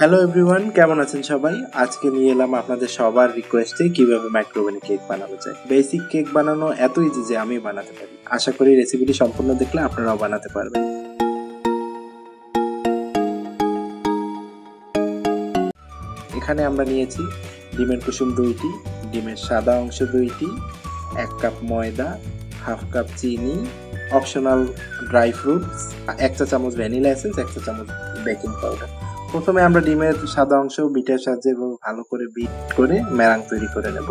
Hello everyone কেমন আছেন সবাই? আজকে নিয়ে এলাম আপনাদের সবার রিকোয়েস্টে কীভাবে মাইক্রোওভেনে কেক বানানো যায়। বেসিক কেক বানানো এত ইজি যে আমি বানাতে পারি। আশা করি রেসিপিটি সম্পূর্ণ দেখলে আপনারাও বানাতে পারবেন। এখানে আমরা নিয়েছি ডিমের কুসুম দুইটি, ডিমের সাদা অংশ দুইটি, এক কাপ ময়দা, হাফ কাপ চিনি অপশনাল ড্রাই ফ্রুটস এক চা চামচ ভ্যানিলা এসেন্স এক চা চামচ বেকিং পাউডার প্রথমে আমরা ডিমের সাদা অংশ বিটের সাহায্যে ভালো করে বিট করে ম্যারাং তৈরি করে নেব।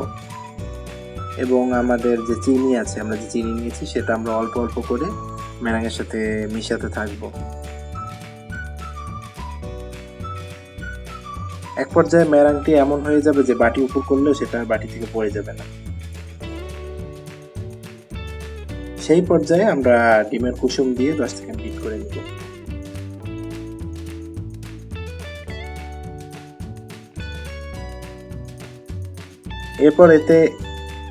এবং আমাদের যে চিনি আছে, আমরা যে চিনি নিয়েছি, সেটা আমরা অল্প অল্প করে ম্যারাঙের সাথে মিশাতে থাকব। এক পর্যায়ে ম্যারাংটি এমন হয়ে যাবে যে বাটি উপর করলেও সেটা বাটি থেকে পড়ে যাবে না। সেই পর্যায়ে আমরা ডিমের কুসুম দিয়ে দশ সেকেন্ড বিট করে নিব। এরপর এতে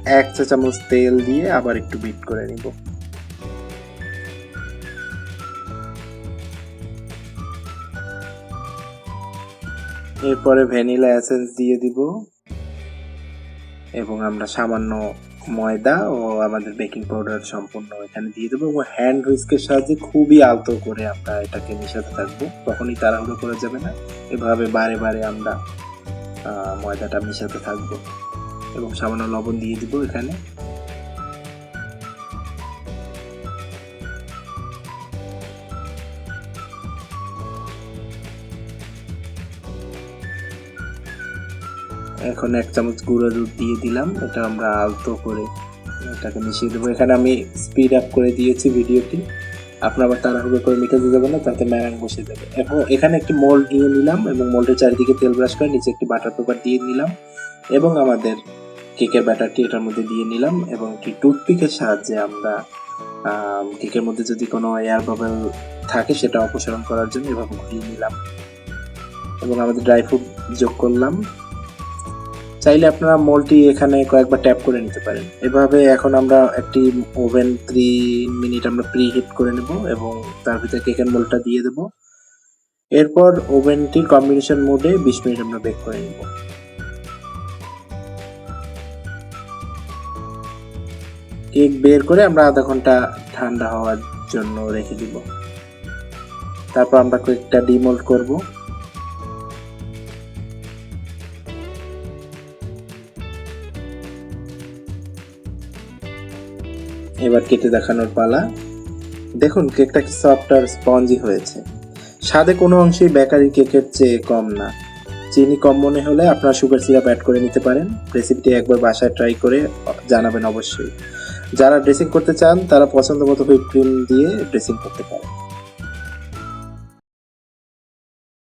এক চা চামচ তেল দিয়ে আবার একটু বিট করে নিব। এরপরে ভ্যানিলা এসেন্স দিয়ে দিব। এবং আমরা সামান্য ময়দা ও আমাদের বেকিং পাউডার সম্পূর্ণ এখানে দিয়ে দেবো এবং হ্যান্ড হুইস্কের সাহায্যে খুবই আলতো করে আমরা এটাকে মিশাতে থাকব। কখনই তাড়াহুড়ো করা যাবে না। এভাবে বারে বারে আমরা ময়দাটা মিশাতে থাকব। এবং সামান্য লবণ দিয়ে দিব এখানে। এখন এক চামচ গুঁড়ো দুধ দিয়ে দিলাম। এটা আমরা আলতো করে এটাকে মিশিয়ে দেবো। এখানে আমি স্পিড আপ করে দিয়েছি ভিডিওটি। আপনার আবার তাড়াহুড়ো করে মিটাতে যাবে না, তাতে ম্যারাং বসে যাবে। এখন এখানে একটি মোল্ড নিয়ে নিলাম এবং মোল্ডের চারিদিকে তেল ব্রাশ করে নিচে একটি বাটার পেপার দিয়ে নিলাম এবং আমাদের কেকের ব্যাটারটি এটার মধ্যে দিয়ে নিলাম এবং একটি টুথপিকের সাহায্যে আমরা কেকের মধ্যে যদি কোনো এয়ার বাবল থাকে সেটা অপসারণ করার জন্য এভাবে ঘুরিয়ে নিলাম এবং আমাদের ড্রাই ফ্রুট যোগ করলাম। চাইলে আপনারা মোলটি এখানে কয়েকবার ট্যাপ করে নিতে পারেন। এভাবে এখন আমরা একটি ওভেন থ্রি মিনিট আমরা প্রি হিট করে নেব এবং তার ভিতরে কেকের মোলটা দিয়ে দেব। এরপর ওভেনটির কম্বিনেশন মোডে বিশ মিনিট আমরা বেক করে নেব। কেক বের করে আমরা আধা ঘণ্টা ঠান্ডা হওয়ার জন্য রেখে দিব। তারপর আমরা কেকটা ডিমোল্ড করব। এবার কেটে দেখানোর পালা। দেখুন, কেকটা কি সফট আর স্পঞ্জি হয়েছে। স্বাদে কোনো অংশেই বেকারি কেকের চেয়ে কম না। চিনি কম মনে হলে আপনারা সুগার সিরাপ অ্যাড করে নিতে পারেন। রেসিপিটি একবার বাসায় ট্রাই করে জানাবেন অবশ্যই। যারা ড্রেসিং করতে চান তারা পছন্দ মতো হুইপ ক্রিম দিয়ে ড্রেসিং করতে পারেন।